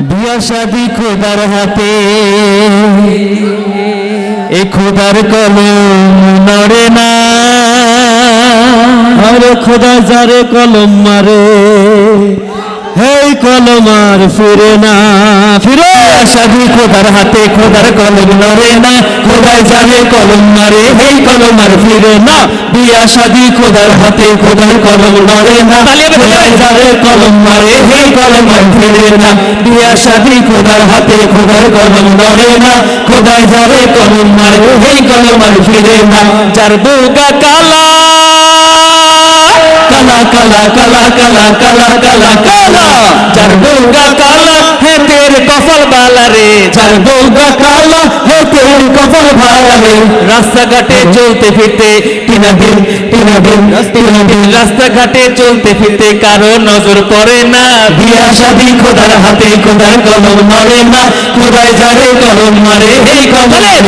বিয়া শাদি খোদার হাতে। এ খোদার কলম নড়ে না। আরে খোদা, যারে কলম মারে হেই কলম আর ফিরে না। ফিরে! শাদি খোদার হাতে, খোদার কলম নড়ে না। খোদায় যারে কলম মারে হেই কলম আর ফিরে না। বিয়া শাদি খোদার হাতে খোদার কলম নড়ে না। খোদায় যারে কলম মারে হেই কলম আর ফিরে না। বিয়া শাদি খোদার হাতে খোদার কলম নড়ে না। খোদায় যারে কলম মারে হেই কলম আর ফিরে না। যার বুগা কালা কালা কালা কালা কালা কালা কালা কালা। যার বউগা কালা হে তের কফল বালা রে। যার বউগা কালা হে তের কফল বালা রে। রাস্তাঘাটে চলতে ফিরতে টিনা দিন টিনা দিন টিনা দিন রাস্তাঘাটে চলতে ফিরতে কারও নজর পড়ে না। বিয়া শাদি খোদার হাতে খোদার কলম নড়ে না। খোদায় যারে কলম মারে এই কলম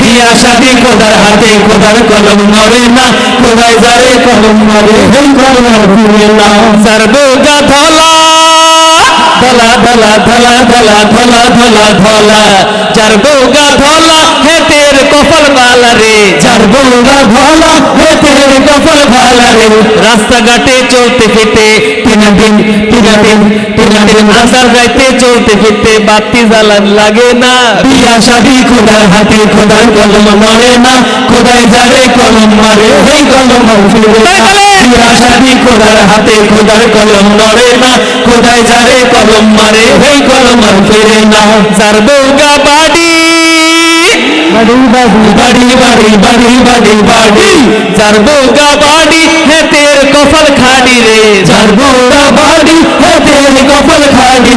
বিয়া শাদি খোদার হাতে খোদার কলম নড়ে না। খোদায় যারে কলম মারে এই কলম না। সর্বগা ধলা ধলা ধলা ধলা ধলা ধলা ধলা। ধলা যার বউগা ধলা হে কপাল বালা রে। যার বউগা ধলা হে কপাল বালা রে। রাস্তাঘাটে চলতে ফিরতে তিনা দিন তিনা দিন তিনা দিন যাইতে চলতে ফিরতে বাতি জ্বালান লাগে না। বিয়া শাদি খোদার হাতে খোদার কলম মরে না। খোদায় যারে কলম মারে এই কলম বিয়া শাদি খোদার হাতে খোদার কলম নড়ে না। খোদায় যারে কলম মারে এই কলম ফিরে না। যার বউগা বাড়ি बड़ी बड़ी बड़ी बड़ी बड़ी बड़ी चरबो का बाड़ी তের কফল রে। বউগা বাড়ি হে তের কফল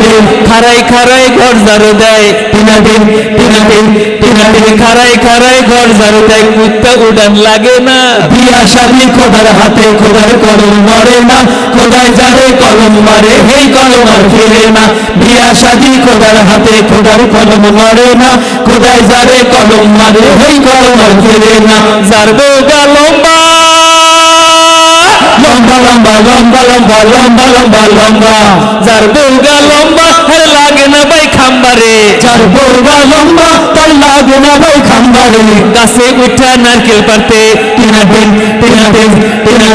রে। খারাই খারাই ঘর ঝাড়ু দেয়। তিনা দিন তিনা দিন তিনা দিন খারাই খারাই ঘর ঝাড়ু দেয়। কুত্তা উড়ান লাগে না। বিয়া শাদি খোদার হাতে খোদার কলম মরে না। খোদায় যারে কলম মারে হেই কলম আর ফিরে না। বিয়া শাদি খোদার হাতে খোদার কলম মরে না। খোদায় যারে কলম মারে হেই কলম আর ফিরে না। যার বউগা লম্বা লম্বা লম্বা লম্বা লম্বা লম্বা। যার বৌগা লম্বা তার লাগে না ভাই খাম্বারে। যার বৌগা লম্বা তার লাগে না ভাই খাম্বারে। গাছে উঠা নারকেল পারতে টিনা দিন টিনা দিন টিনা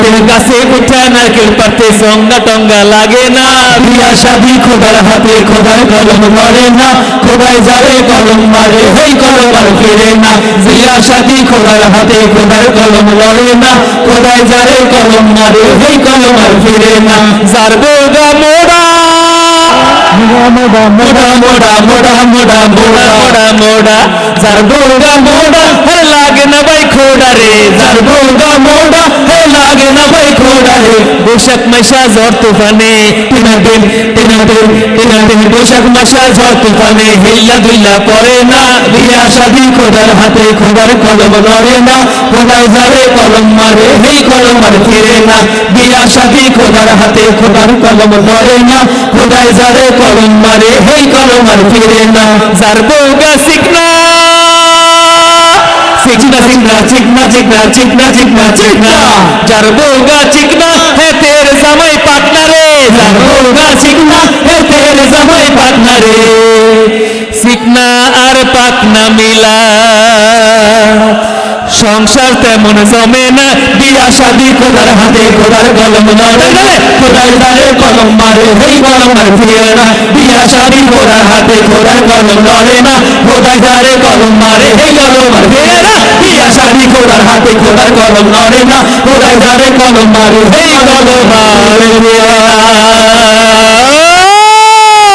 নারকেল পারতে সঙ্গা টঙ্গা লাগে না। বিয়া শাদি খোদার হাতে খোদার কলম মরে না। খোদায় যারে কলম মারে হেই কলম আর ফিরে না। বিয়া শাদি খোদার হাতে খোদার কলম লড়ে না। খোদায় যারে কলম মারে হেই কলম আর ফিরে না। যার বউগা মোড়া। মোড়া মোড়া মোড়া মোড়া মোড়া মোড়া মোড়া। মোড়া যার বউগা মোড়া লাগে না ভাই খোড়া রে যার বউগা মোড়া না বৈশাখ মাসা তুফানে তিনা দিন তিনা দিন তিনা দিন বৈশাখ মাসা তুফানে। পড়ে না, বিয়া খোদার হাতে, খোদার কলম না খোদায় যারে কলম মারে, হেই কলম আর ফিরে না। বিয়া খোদার হাতে, খোদার কলম না কলম মারে কলম ফিরে না। যার বউগা শিখনা চিকনা চিকনা চিকনা চিকনা চিকনা চিকনা চিকনা। যার বউগা চিকনা, হে তের জামাই পাটনা রে। যার বউগা চিকনা, হে তের জামাই পাটনা রে। সংসার তেমন জমে না, বিয়া, শাদি, খোদার হাতে, খোদার কলম লড়ে না খোদার দ্বারে কলম মারে হেই কলম আর ফিরে না। বিয়া, শাদি, খোদার হাতে, খোদার কলম লড়ে না খোদার দ্বারে কলম মারে হেই কলম আর ফিরে না। আসামি খোদার হাতে খোদার কলম নড়ে না খোদায় ধারে কলম মারি হয়ে গেল মারে